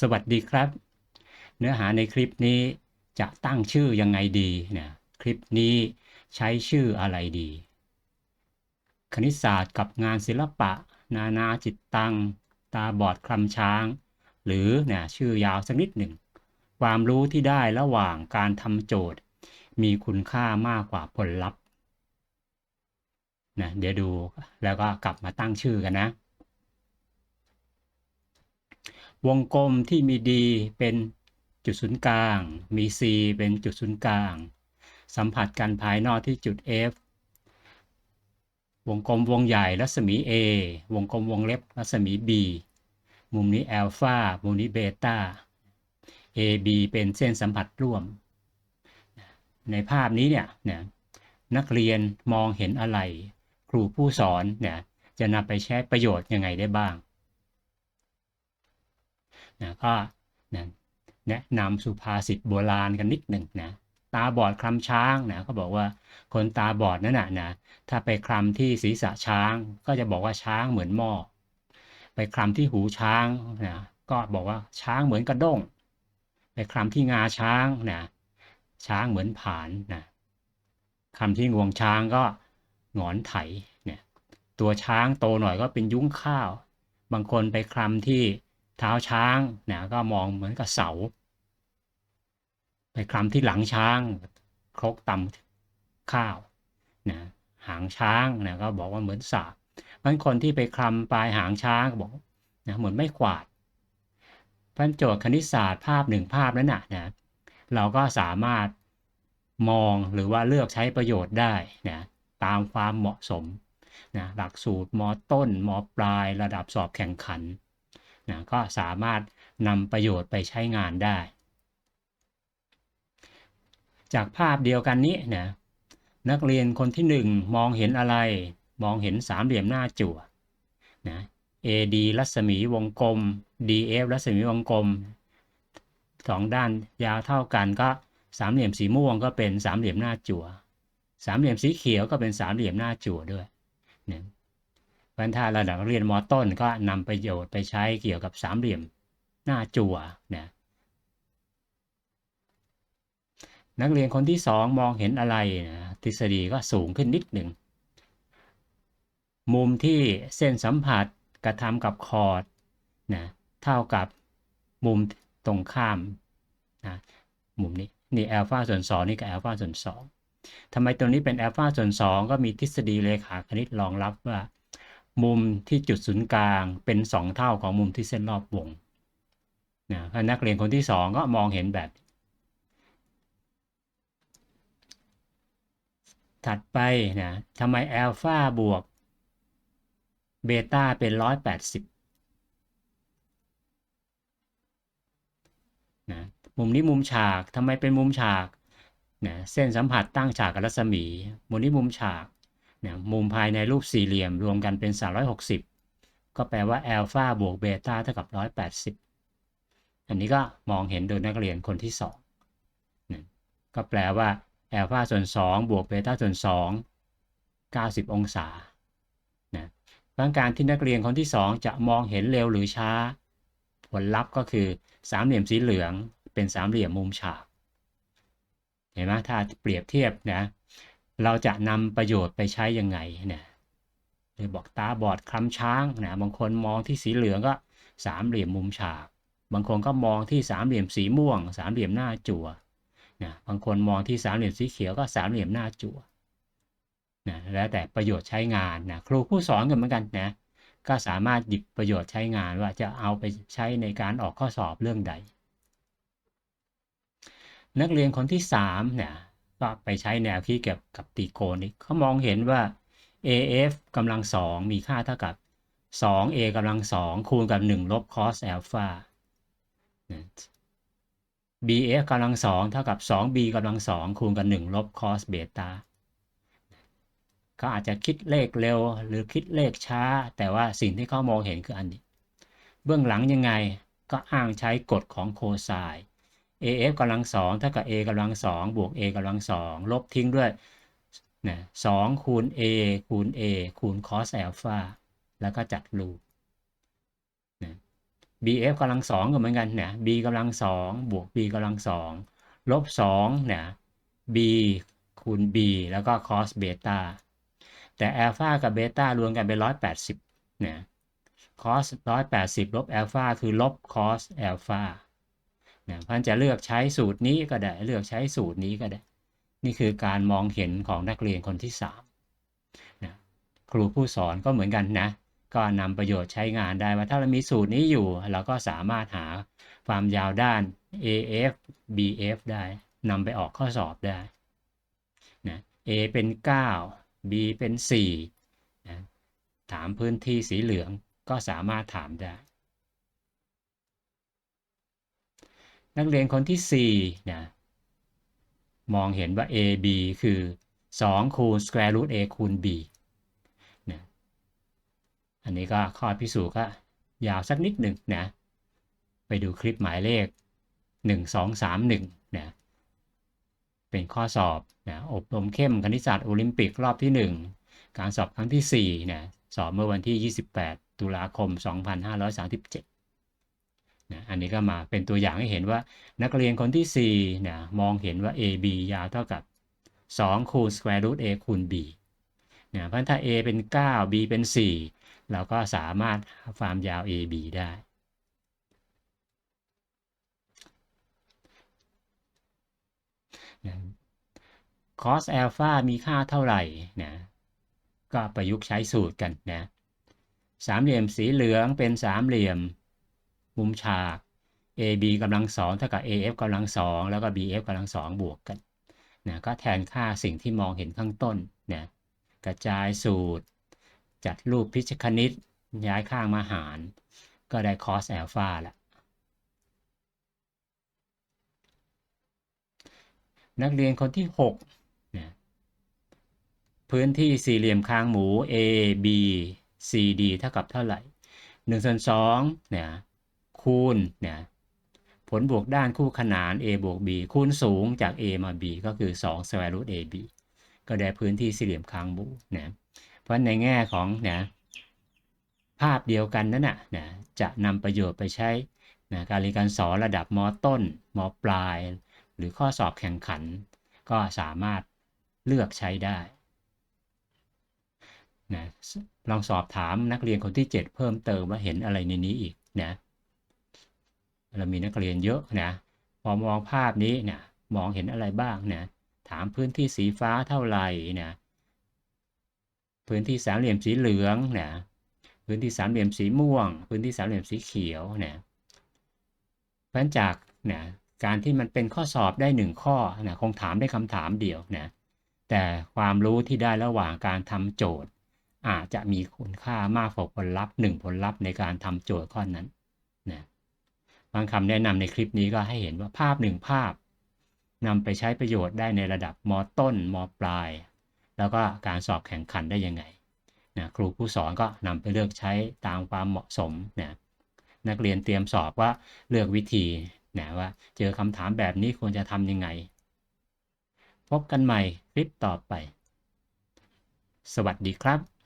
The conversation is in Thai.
สวัสดีครับ เนื้อหาในคลิปนี้จะตั้งชื่อยังไงดีเนี่ยคลิปนี้ใช้ชื่ออะไรดี คณิตศาสตร์กับงานศิลปะ นานาจิตตัง ตาบอดคลำช้าง หรือเนี่ยชื่อยาวสักนิดหนึ่ง ความรู้ที่ได้ระหว่างการทำโจทย์ มีคุณค่ามากกว่าผลลัพธ์นะเดี๋ยวดูแล้วก็กลับมาตั้งชื่อกันนะ วงกลมที่มี D เป็นจุดศูนย์กลาง มี C เป็นจุดศูนย์กลาง สัมผัสกันภายนอกที่จุด F วงกลมวงใหญ่รัศมี A วงกลมวงเล็บรัศมี B มุมนี้อัลฟามุมนี้เบต้า AB เป็นเส้นสัมผัสร่วม ในภาพนี้เนี่ยเนี่ยนักเรียนมองเห็นอะไร ครูผู้สอนเนี่ยจะนำไปใช้ประโยชน์ยังไงได้บ้าง นะก็นะแนะนำสุภาษิตโบราณกันนิดหนึ่งนะตาบอดคลำช้างนะเขาบอกว่าคนตาบอดนั่นนะนะถ้าไปคลำที่ศีรษะช้าง ก็จะบอกว่าช้างเหมือนหม้อไปคลำที่หูช้างนะก็บอกว่าช้างเหมือนกระด้ง ไปคลำที่งาช้างนะช้างเหมือนผานนะคำที่งวงช้างก็หงอนไถเนี่ยตัวช้างโตหน่อยก็เป็นยุ้งข้าว บางคนไปคลำที่ เท้าช้างนะก็มองเหมือนกับเสา ไปคลำที่หลังช้าง ครกตำข้าวนะหางช้างนะก็บอกว่าเหมือนสาบบางคนที่ไปคลำปลายหางช้างก็บอกนะเหมือนไม่กวาดพันโจทย์คณิตศาสตร์ภาพหนึ่งภาพนั้นนะนะเราก็สามารถมองหรือว่าเลือกใช้ประโยชน์ได้นะตามความเหมาะสมนะหลักสูตรมต้นมปลายระดับสอบแข่งขัน นะก็สามารถนำประโยชน์ไปใช้งานได้ จากภาพเดียวกันนี้นะนักเรียนคนที่ 1 มองเห็นอะไร มองเห็นสามเหลี่ยมหน้าจั่วนะ AD รัศมีวงกลม DF รัศมีวงกลมสองด้านยาวเท่ากันก็สามเหลี่ยมสีม่วงก็เป็นสามเหลี่ยมหน้าจั่วสามเหลี่ยมสีเขียวก็เป็นสามเหลี่ยมหน้าจั่วด้วย นะพันธาระดับเรียนมต้นก็นำประโยชน์ไปใช้เกี่ยวกับสามเหลี่ยมหน้าจั่วนะนักเรียนคนที่สองมองเห็นอะไรนะทฤษฎีก็สูงขึ้นนิดหนึ่ง มุมที่เส้นสัมผัสกระทำกับคอร์ดนะเท่ากับมุมตรงข้ามนะมุมนี้นี่อัลฟาส่วน2นี่กับอัลฟาส่วน2ทำไมตรงนี้เป็นอัลฟาส่วน2ก็มีทฤษฎีเลขาคณิตรองรับว่า มุมที่จุดศูนย์กลางเป็น 2 เท่าของมุมที่เส้นรอบวงนะนักเรียนคนที่ 2 ก็มองเห็นแบบ ถัดไปนะทำไมอัลฟาบวกเบต้าเป็น 180นะมุมนี้มุมฉากทำไมเป็นมุมฉากนะเส้นสัมผัสตั้งฉากกับรัศมี มุมนี้มุมฉาก นะมุมภายในรูปสี่เหลี่ยมรวมกันเป็น 360 ก็แปลว่าอัลฟาบวกเบต้าเท่ากับ 180 อันนี้ก็มองเห็นโดยนักเรียนคนที่2นะก็แปลว่าอัลฟาส่วน 2 บวกเบต้าส่วน 2 90 องศานะบางการที่นักเรียนคนที่ 2 จะมองเห็นเร็วหรือช้า ผลลัพธ์ก็คือสามเหลี่ยมสีเหลืองเป็นสามเหลี่ยมมุมฉาก เห็นไหมถ้าเปรียบเทียบนะ เราจะนำประโยชน์ไปใช้ยังไงเนี่ยหรือบอกตาบอดคลำช้างนะบางคนมองที่สีเหลืองก็สามเหลี่ยมมุมฉาก บางคนก็มองที่สามเหลี่ยมสีม่วง สามเหลี่ยมหน้าจั่วนะบางคนมองที่สามเหลี่ยมสีเขียวก็สามเหลี่ยมหน้าจั่วนะแล้วแต่ประโยชน์ใช้งานนะครูผู้สอนกันเหมือนกันนะก็สามารถหยิบประโยชน์ใช้งานว่าจะเอาไปใช้ในการออกข้อสอบเรื่องใด นักเรียนคนที่3เนี่ย ก็ไปใช้แนวคิดเกี่ยวกับตีโกนเขามองเห็นว่า AF กำลังสองมีค่าเท่ากับ 2A กำลังสองคูณกับ 1 ลบ cos อลฟา BF กำลังสองเท่ากับ 2B กำลังสองคูณกับ 1 ลบ cos เบต้าเขาอาจจะคิดเลขเร็วหรือคิดเลขช้า แต่ว่าสิ่งที่เขามองเห็นคืออันนี้ เบื้องหลังยังไงก็อ้างใช้กฎของโคไซน์ AF กำลังสองเท่ากับ A กำลังสองบวก A กำลังสองลบทิ้งด้วยนะสองคูณ A คูณ A คูณ cos อลฟาแล้วก็จัดรูปนะ bf กำลังสองก็เหมือนกันเนี่ย b กำลังสองบวก b กำลังสองลบสองเนี่ย b คูณ b แล้วก็ cos เบต้าแต่อัลฟากับเบต้ารวมกันเป็นร้อยแปดสิบเนี่ย cos ร้อยแปดสิบลบอัลฟาคือลบ cos อัลฟา นี่ยพันจะเลือกใช้สูตรนี้ก็ได้เลือกใช้สูตรนี้ก็ได้ นี่คือการมองเห็นของนักเรียนคนที่สามนะครูผู้สอนก็เหมือนกันนะ ก็นำประโยชน์ใช้งานได้ว่าถ้าเรามีสูตรนี้อยู่ เราก็สามารถหาความยาวด้าน AF BF ได้นำไปออกข้อสอบได้นะ A เป็น 9 B เป็น4นะถามพื้นที่สีเหลืองก็สามารถถามได้ นักเรียนคนที่4นะมองเห็นว่า AB คือ 2 คูณ square root A คูณ B นะอันนี้ก็ข้อพิสูจน์ก็ยาวสักนิดหนึ่งนะไปดูคลิปหมายเลข 1 2 3 1นะเป็นข้อสอบนะอบรมเข้มคณิตศาสตร์โอลิมปิกรอบที่ 1 การสอบครั้งที่4นะสอบเมื่อวันที่ 28 ตุลาคม 2537 นะอันนี้ก็มาเป็นตัวอย่างให้เห็นว่านักเรียนคนที่4นะมองเห็นว่า AB ยาวเท่ากับ 2 คูณ square root A คูณ B นะเพราะถ้า A เป็น 9 B เป็น 4 เราก็สามารถความยาว AB ได้ cos alpha มีค่าเท่าไหร่นะก็ประยุกต์ใช้สูตรกันนะสามเหลี่ยมสีเหลืองเป็นสามเหลี่ยม มุมฉาก AB กำลังสองเท่ากับ AF กำลังสองแล้วก็ BF กำลังสองบวกกันนะก็แทนค่าสิ่งที่มองเห็นข้างต้นนะกระจายสูตร จัดรูปพิชคณิต ย้ายข้างมาหาร ก็ได้ cos alpha ละนักเรียนคนที่6นะพื้นที่สี่เหลี่ยมคางหมู A B C D เท่ากับเท่าไหร่1ส่วน2เนี่ย คูณเนี่ยผลบวกด้านคู่ขนาน A บวก B คูณสูงจาก A มา B ก็คือ2 square root AB ก็ได้พื้นที่สี่เหลี่ยมคางหมูนะเพราะในแง่ของนะภาพเดียวกันนั้นนะนะจะนำประโยชน์ไปใช้นะการเรียนการสอนระดับมต้นมปลาย หรือข้อสอบแข่งขัน ก็สามารถเลือกใช้ได้นะลองสอบถามนักเรียนคนที่ 7 เพิ่มเติมว่าเห็นอะไรในนี้อีกนะ เรามีนักเรียนเยอะนะพอมองภาพนี้นะมองเห็นอะไรบ้างนะถามพื้นที่สีฟ้าเท่าไหร่นะพื้นที่สามเหลี่ยมสีเหลืองนะพื้นที่สามเหลี่ยมสีม่วง พื้นที่สามเหลี่ยมสีเขียวนะเพราะจากนะการที่มันเป็นข้อสอบได้หนึ่งข้อนะคงถามได้คำถามเดียวนะแต่ความรู้ที่ได้ระหว่างการทำโจทย์ อาจจะมีคุณค่ามากกว่าผลลัพธ์หนึ่งผลลัพธ์ในการทำโจทย์ข้อนั้น บางคำแนะนำในคลิปนี้ก็ให้เห็นว่าภาพหนึ่งภาพนำไปใช้ประโยชน์ได้ในระดับมต้นมปลาย แล้วก็การสอบแข่งขันได้ยังไงนะครูผู้สอนก็นำไปเลือกใช้ตามความเหมาะสมนะนักเรียนเตรียมสอบว่าเลือกวิธีนะว่าเจอคำถามแบบนี้ควรจะทำยังไง พบกันใหม่คลิปต่อไป สวัสดีครับ